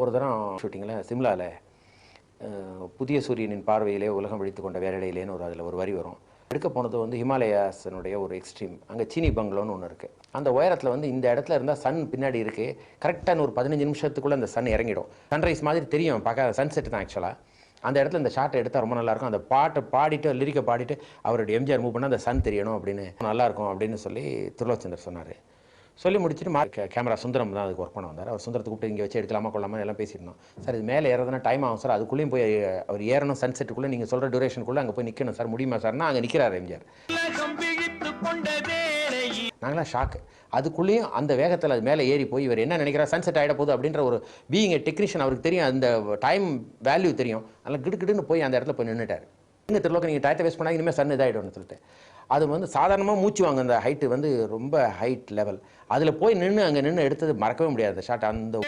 ஒரு தரம் ஷூட்டிங்கில் சிம்லாவில் புதிய சூரியனின் பார்வையிலே உலகம் விழித்து கொண்ட வேலையிலேன்னு ஒரு அதில் ஒரு வரி வரும். எடுக்க போனது வந்து ஹிமாலயாஸனுடைய ஒரு எக்ஸ்ட்ரீம் அங்கே சீனி பங்களோன்னு ஒன்று இருக்குது அந்த உயரத்தில் வந்து இந்த இடத்துல இருந்தால் சன் பின்னாடி இருக்குது கரெக்டான ஒரு பதினஞ்சு நிமிஷத்துக்குள்ளே அந்த சன் இறங்கிடும். சன்ரைஸ் மாதிரி தெரியும். பார்க்க சன்செட் தான் ஆக்சுவலாக அந்த இடத்துல இந்த ஷாட்டை எடுத்தால் ரொம்ப நல்லாயிருக்கும் அந்த பாட்டை பாடிட்டு லிரிக்கை பாடிட்டு அவருடைய எம்ஜிஆர் மூவ் பண்ணால் அந்த சன் தெரியணும் அப்படின்னு நல்லாயிருக்கும் அப்படின்னு சொல்லி திருலோச்சந்தர் சொன்னார். சொல்லி முடிச்சுட்டு மா கேமரா சுந்தரம் தான் அதுக்கு ஒர்க் பண்ண வந்தார். அவர் சுந்தரத்தை கூப்பிட்டு இங்கே வச்சு எடுக்கலாமா கொள்ளாமல் எல்லாம் பேசியிருந்தோம். சார் இது மேலே ஏறதுனா டைம் ஆகும் சார். அதுக்குள்ளேயும் போய் அவர் ஏறணும் சன்செட்டுக்குள்ளே நீங்கள் சொல்கிற டியூரேஷனுக்குள்ளே அங்கே போய் நிற்கணும் சார். முடியுமா சார்னா அங்கே நிற்கிறார் எம்ஜிஆர். நாங்களாம் ஷாக்கு அதுக்குள்ளேயும் அந்த வேகத்தில் அது மேலே ஏறி போய் இவர் என்ன நினைக்கிறார்? சன்செட் ஆகிட போகுது அப்படின்ற ஒரு பீயிங் டெக்னீஷியன் அவருக்கு தெரியும். அந்த டைம் வேல்யூ தெரியும். அதனால் கிடுக்கிடுன்னு போய் அந்த இடத்துல போய் நின்றுட்டார் இங்கே திருலோக்கம் நீங்கள் டயத்தை வேஸ்ட் பண்ணால் இனிமேல் சன் இதாகிடும்னு சொல்லிட்டு. அது வந்து சாதாரணமாக மூச்சு வாங்க அந்த ஹைட்டு வந்து ரொம்ப ஹைட் லெவல் அதில் போய் நின்று அங்கே நின்று எடுத்தது மறக்கவே முடியாது. ஷாட் அந்த